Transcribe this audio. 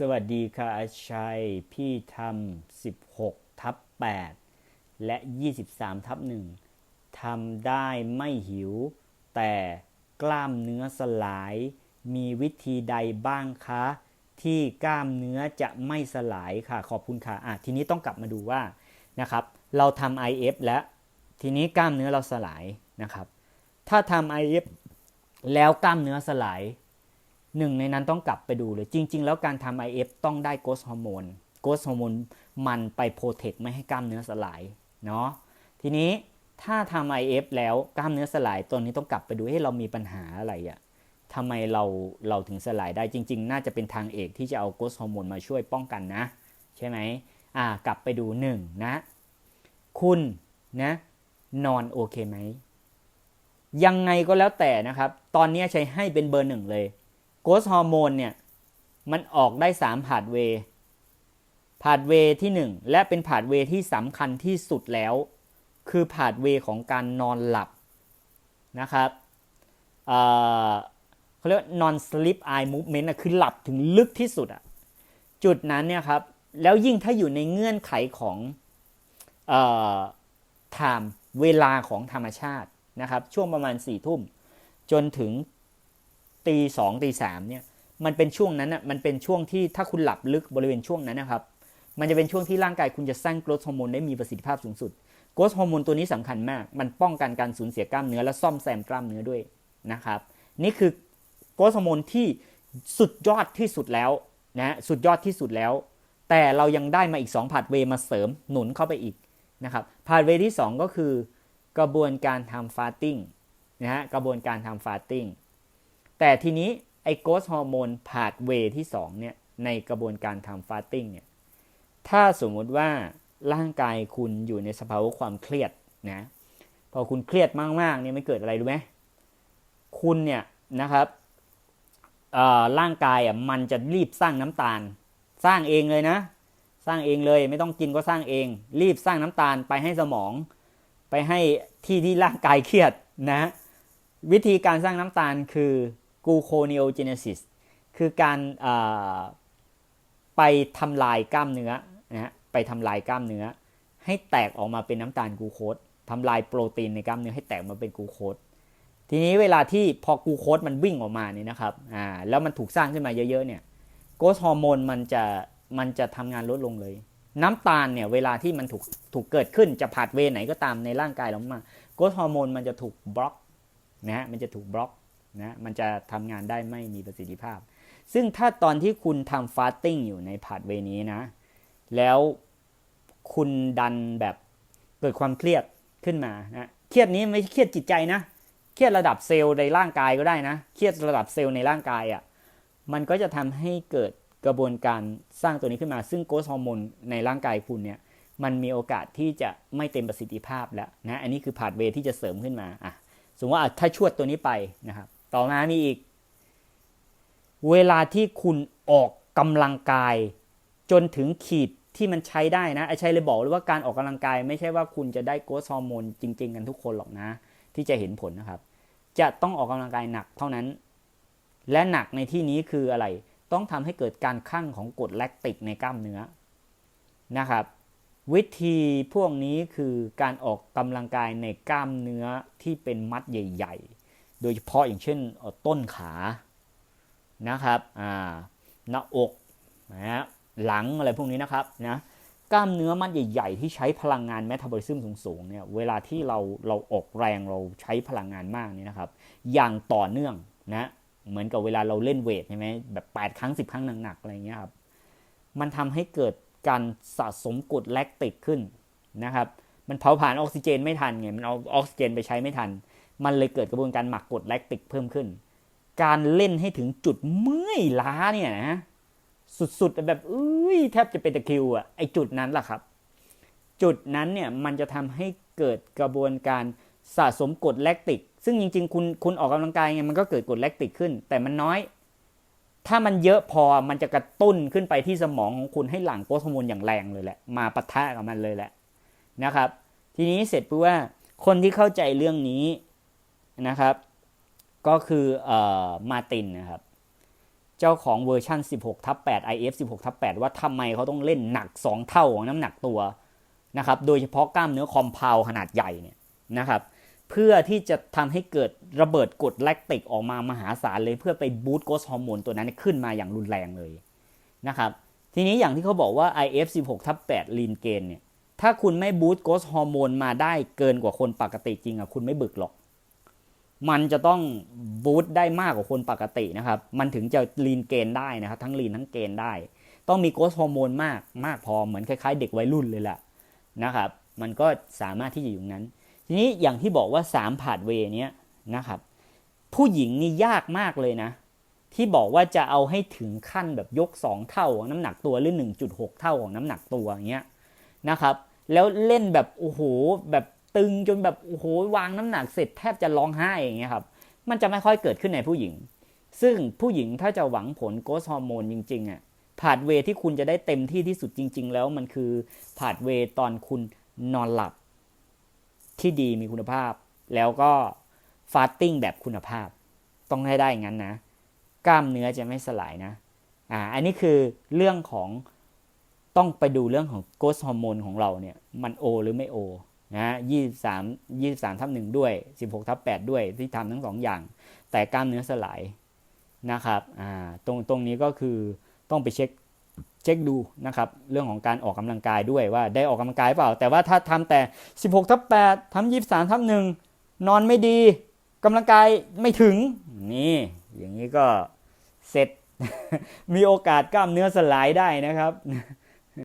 สวัสดีค่ะอาชัย พี่ทำ16 ทับ 8 และ 23 ทับ 1ทำได้ไม่หิว แต่กล้ามเนื้อสลาย มีวิธีใดบ้างคะ ที่กล้ามเนื้อจะไม่สลายค่ะ ขอบคุณค่ะอะ ทีนี้ต้องกลับมาดูว่านะครับ เราทำ IF แล้ว ทีนี้กล้ามเนื้อเราสลายนะครับ ถ้าทำ IF แล้วกล้ามเนื้อสลาย หนึ่งในนั้นต้องกลับไปดูเลย จริง ๆ แล้วการทำ IF ต้องได้โกสฮอร์โมนโกสฮอร์โมนมันไปโปรเทคไม่ให้กล้ามเนื้อสลายเนาะทีนี้ถ้าทำ IF แล้วกล้ามเนื้อสลายตัวนี้ต้องกลับไปดูให้เรามีปัญหาอะไรอะทำไมเราเราถึงสลายได้จริง ๆ น่าจะเป็นทางเอกที่จะเอาโกสฮอร์โมนมาช่วยป้องกันนะ ใช่ไหมอ่ากลับไปดูหนึ่งนะ คุณนะนอนโอเคไหมยังไงก็แล้วแต่นะครับ ตอนนี้ใช้ให้เป็นเบอร์หนึ่งเลย โกสฮอร์โมนเนี่ยมันออกได้3ผาดเวผาดเวที่ 1 และเป็นผาดเวที่สำคัญที่สุดแล้ว คือผาดเวของการนอนหลับนะครับเเขาเรียก non sleep eye movement นะคือหลับถึงลึกที่สุดอะจุดนั้นเนี่ยครับ แล้วยิ่งถ้าอยู่ในเงื่อนไขของเอ่อ time เวลาของธรรมชาตินะครับ ช่วงประมาณ4ี่ทุ่มจนถึง ตีสองตีสามเนี่ยมันเป็นช่วงนั้นอะมันเป็นช่วงที่ถ้าคุณหลับลึกบริเวณช่วงนั้นนะครับ มันจะเป็นช่วงที่ร่างกายคุณจะสร้างโกรทฮอร์โมนได้มีประสิทธิภาพสูงสุดโกรทฮอร์โมนตัวนี้สำคัญมาก มันป้องกันการสูญเสียกล้ามเนื้อและซ่อมแซมกล้ามเนื้อด้วยนะครับ นี่คือโกรทฮอร์โมนที่สุดยอดที่สุดแล้วนะสุดยอดที่สุดแล้ว แต่เรายังได้มาอีก2ผาดเวมาเสริมหนุนเข้าไปอีกนะครับผาดเวที่ 2 ก็คือกระบวนการทำฟาสติ้งนะฮะกระบวนการทำฟาสติ้ง แต่ทีนี้ไอโกสฮอร์โมนพาดเวที่2เนี่ยในกระบวนการทำฟาสติ้งเนี่ยถ้าสมมุติว่าร่างกายคุณอยู่ในสภาวะความเครียดนะพอคุณเครียดมากๆเนี่ยไม่เกิดอะไรรู้ไหมคุณเนี่ยนะครับร่างกายอะมันจะรีบสร้างน้ำตาล สร้างเองเลยนะ สร้างเองเลยไม่ต้องกินก็สร้างเอง รีบสร้างน้ำตาลไปให้สมอง ไปให้ที่ที่ร่างกายเครียดนะ วิธีการสร้างน้ำตาลคือ กูโคเนโอเจเนซิสคือการไปทำลายกล้ามเนื้อนะฮะไปทำลายกล้ามเนื้อ ให้แตกออกมาเป็นน้ำตาลกูโคสทำลายโปรตีนในกล้ามเนื้อให้แตกมาเป็นกูโคสทีนี้เวลาที่พอกูโคสมันวิ่งออกมาเนี่ยนะครับอ่าแล้วมันถูกสร้างขึ้นมาเยอะๆเนี่ยโกสฮอร์โมนมันจะมันจะทำงานลดลงเลย น้ำตาลเนี่ยเวลาที่มันถูกถูกเกิดขึ้นจะผ่านเวไหนก็ตามในร่างกายเรามาโกสฮอร์โมนมันจะถูกบล็อกนะมันจะถูกบล็อก นะมันจะทำงานได้ไม่มีประสิทธิภาพ ซึ่งถ้าตอนที่คุณทำฟาสติ้งอยู่ในผาดเวนี้นะ แล้วคุณดันแบบเกิดความเครียดขึ้นมานะเครียดนี้ไม่เครียดจิตใจนะเครียดระดับเซลล์ในร่างกายก็ได้นะเครียดระดับเซลล์ในร่างกายอะ่ะมันก็จะทำให้เกิดกระบวนการสร้างตัวนี้ขึ้นมา ซึ่งโกสฮอร์โมนในร่างกายคุณเนี่ยมันมีโอกาสที่จะไม่เต็มประสิทธิภาพแล้วนะ อันนี้คือผาดเวที่จะเสริมขึ้นมาอะสมมติว่าถ้าชวดตัวนี้ไปนะครับ ต่อมามีอีก เวลาที่คุณออกกำลังกาย จนถึงขีดที่มันใช้ได้นะไอ้ชัยเลยบอกเลยว่าการออกกำลังกาย ไม่ใช่ว่าคุณจะได้โกสฮอร์โมนจริง ๆ กันทุกคนหรอกนะ ที่จะเห็นผลนะครับ จะต้องออกกำลังกายหนักเท่านั้น และหนักในที่นี้คืออะไร ต้องทำให้เกิดการคั่งของกรดแลคติกในกล้ามเนื้อนะครับวิธีพวกนี้คือการออกกำลังกายในกล้ามเนื้อที่เป็นมัดใหญ่ ๆ โดยเฉพาะอย่างเช่นต้นขานะครับหน้าอกนะหลังอะไรพวกนี้นะครับนะกล้ามเนื้อมัดใหญ่ๆ ที่ใช้พลังงานแมตาบอลิซึมสูงๆเนี่ยเวลาที่เราเราออกแรงเราใช้พลังงานมากนี่นะครับ อย่างต่อเนื่องนะเหมือนกับเวลาเราเล่นเวทใช่ไหมแบบ 8 ครั้ง 10 ครั้งหนักๆอะไรเงี้ยครับมันทำให้เกิดการสะสมกรดแลคติกขึ้นนะครับ มันเผาผ่านออกซิเจนไม่ทันไงมันเอาออกซิเจนไปใช้ไม่ทัน มันเลยเกิดกระบวนการหมักกรดแลคติกเพิ่มขึ้น การเล่นให้ถึงจุดเมื่อยล้าเนี่ยนะสุดๆแบบเอ้ยแทบจะเป็นตะคิวอะไอจุดนั้นแหละครับ จุดนั้นเนี่ยมันจะทำให้เกิดกระบวนการสะสมกรดแลคติก ซึ่งจริง ๆ คุณคุณออกกำลังกายไงมันก็เกิดกรดแลคติกขึ้น แต่มันน้อย ถ้ามันเยอะพอมันจะกระตุ้นขึ้นไปที่สมองของคุณให้หลั่งโกรทฮอร์โมนอย่างแรงเลยแหละ มาปะทะกับมันเลยแหละนะครับ ทีนี้เสร็จปุ๊บว่าคนที่เข้าใจเรื่องนี้ นะครับ ก็คือออมาตินนะครับ เจ้าของเวอร์ชัน16ทับ8 IF 16ทับ8ว่าทำไมเขาต้องเล่นหนัก 2 เท่าของน้ำหนักตัวนะครับ โดยเฉพาะกล้ามเนื้อคอมเพลขนาดใหญ่เนี่ยนะครับ เพื่อที่จะทำให้เกิดระเบิดกรดแลคติกออกมามหาศาลเลยเพื่อไปบูตโกสฮอร์โมนตัวนั้นขึ้นมาอย่างรุนแรงเลยนะครับทีนี้อย่างที่เขาบอกว่า IF 16ทับ8ลีนเกนเนี่ย ถ้าคุณไม่บูตโกสฮอร์โมนมาได้เกินกว่าคนปกติจริงอะคุณไม่บึกหรอก มันจะต้องบูตได้มากกว่าคนปกตินะครับ มันถึงจะลีนเกนได้นะครับ ทั้งลีนทั้งเกนได้ ต้องมีโกสฮอร์โมนมากมากพอเหมือนคล้ายๆ เด็กวัยรุ่นเลยแหละนะครับ มันก็สามารถที่จะอยู่นั้น ทีนี้อย่างที่บอกว่า3ผาดเวยเนี้ยนะครับ ผู้หญิงนี่ยากมากเลยนะ ที่บอกว่าจะเอาให้ถึงขั้นแบบยก 2 เท่าของน้ำหนักตัวหรือ 1.6 เท่าของน้ำหนักตัวอย่างเงี้ยนะครับ แล้วเล่นแบบโอ้โหแบบ ตึงจนแบบโอ้โหวางน้ำหนักเสร็จแทบจะร้องไห้อย่างเงี้ยครับ มันจะไม่ค่อยเกิดขึ้นในผู้หญิง ซึ่งผู้หญิงถ้าจะหวังผลโกสฮอร์โมนจริงๆอะผาดเวที่คุณจะได้เต็มที่ที่สุดจริง ๆ แล้วมันคือผาดเวตอนคุณนอนหลับ ที่ดีมีคุณภาพ แล้วก็ฟาสติ้งแบบคุณภาพ ต้องให้ได้งั้นนะ กล้ามเนื้อจะไม่สลายนะอ่าอันนี้คือเรื่องของต้องไปดูเรื่องของโกสฮอร์โมนของเราเนี่ย มันโอหรือไม่โอ นะยี่สามยี่สามทับหนึ่งด้วยสิบหกทับแปดด้วยที่ทำทั้งสองอย่าง แต่กล้ามเนื้อสลายนะครับอ่าตรงตรงนี้ก็คือต้องไปเช็คเช็คดูนะครับเรื่องของการออกกำลังกายด้วยว่าได้ออกกำลังกายเปล่า แต่ว่าถ้าทำแต่ 16ทับ8ทำ23ทับ1นอนไม่ดีกำลังกายไม่ถึงนี่อย่างนี้ก็เสร็จมีโอกาสกล้ามเนื้อสลายได้นะครับ